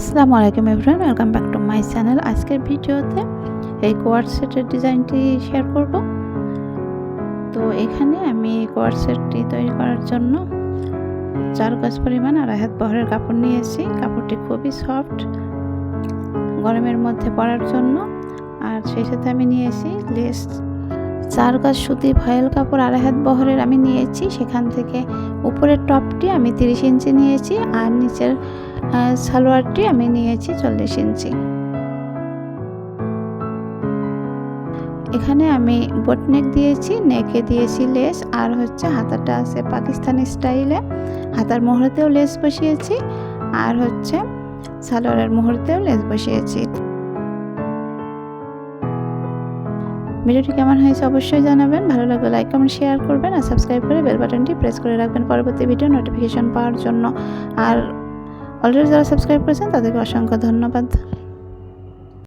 আসসালামু আলাইকুম everyone welcome back to my channel আজকের ভিডিওতে এই কোয়ার সেটের ডিজাইনটি শেয়ার করব। তো এখানে আমি কোয়ার সেটটি তৈরি করার জন্য চার গাছ পরিমাণ আড়াই হাত বহরের কাপড় নিয়েছি। কাপড়টি খুবই সফট গরমের মধ্যে পরার জন্য। আর সেই সাথে আমি নিয়েছি লেস চার গাছ সুতি ভয়েল কাপড় আড়াই হাত বহরের আমি নিয়েছি। সেখান থেকে উপরের টপটি আমি তিরিশ ইঞ্চি নিয়েছি আর নিচের সালোয়ারটি আমি নিয়েছি চল্লিশ ইঞ্চি। এখানে আমি বোট নেক দিয়েছি নেকে দিয়েছি লেস আর হচ্ছে হাতাটা আছে পাকিস্তানি স্টাইলে হাতার মুহূর্তেও লেস বসিয়েছি, আর হচ্ছে সালোয়ারের মুহূর্তেও লেস বসিয়েছি। ভিডিওটি কেমন হয়েছে অবশ্যই জানাবেন। ভালো লাগলে লাইক কমেন্ট শেয়ার করবেন, আর সাবস্ক্রাইব করে বেল বাটনটি প্রেস করে রাখবেন পরবর্তী ভিডিও নোটিফিকেশন পাওয়ার জন্য। আর অলরেডি যারা সাবস্ক্রাইব করেছেন তাদেরকে অসংখ্য ধন্যবাদ।